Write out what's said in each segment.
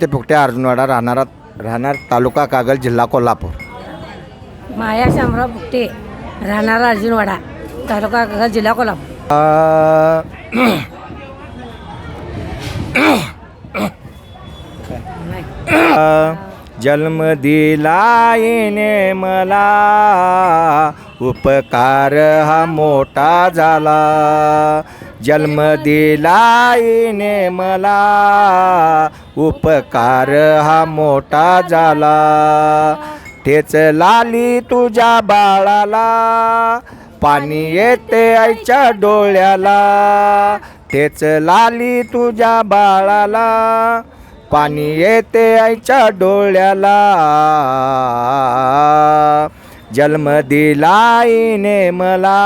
ते पुकटे अर्जुनवाडा राहणारा राहणार तालुका कागल जिल्हा कोल्हापूर. माया शामराव बुट्टे राहणारा अर्जुनवाडा तालुका कागल जिल्हा कोल्हापूर. जन्म दिला येणे मला उपकार हा मोठा झाला. जन्म दिलाईने मला. उपकार हा मोठा झाला. तेच लाली तुझ्या बाळाला. पाणी येते आईच्या डोळ्याला. तेच लाली तुझ्या बाळाला. पाणी येते आईच्या डोळ्याला. जन्म दिलाईने मला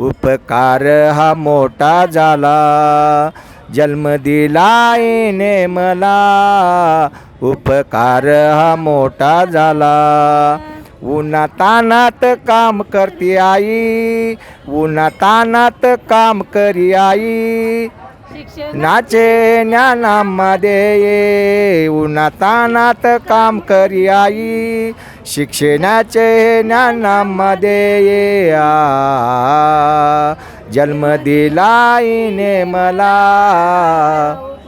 उपकार हा मोठा झाला. जन्म दिलाईने मला उपकार हा मोठा झाला. उन्हा तानात काम करते आई उन्हा तानात काम करी आई. नाचे ज्ञानामध्ये ये उन्हा तानात काम करी आई. शिक्षणाचे ज्ञानामध्ये ये आ. जन्म दिलाईने मला.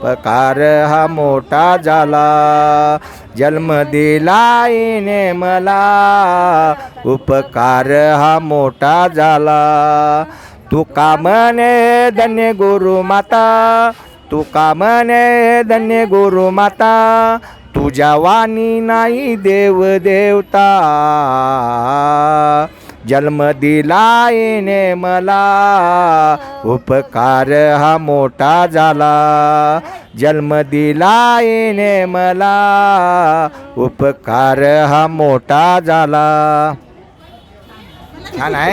पकार हा मोठा झाला. जन्म दिलाईने मला. उपकार हा मोठा झाला. तुका म्हणे धन्य गुरु माता? तुका म्हणे धन्य गुरु माता? तुझ्या वाणी नाही देव देवता. जन्म दिला येणे मला. उपकार हा मोठा झाला. जन्म दिला येणे मला. उपकार हा मोठा झाला. छान आहे?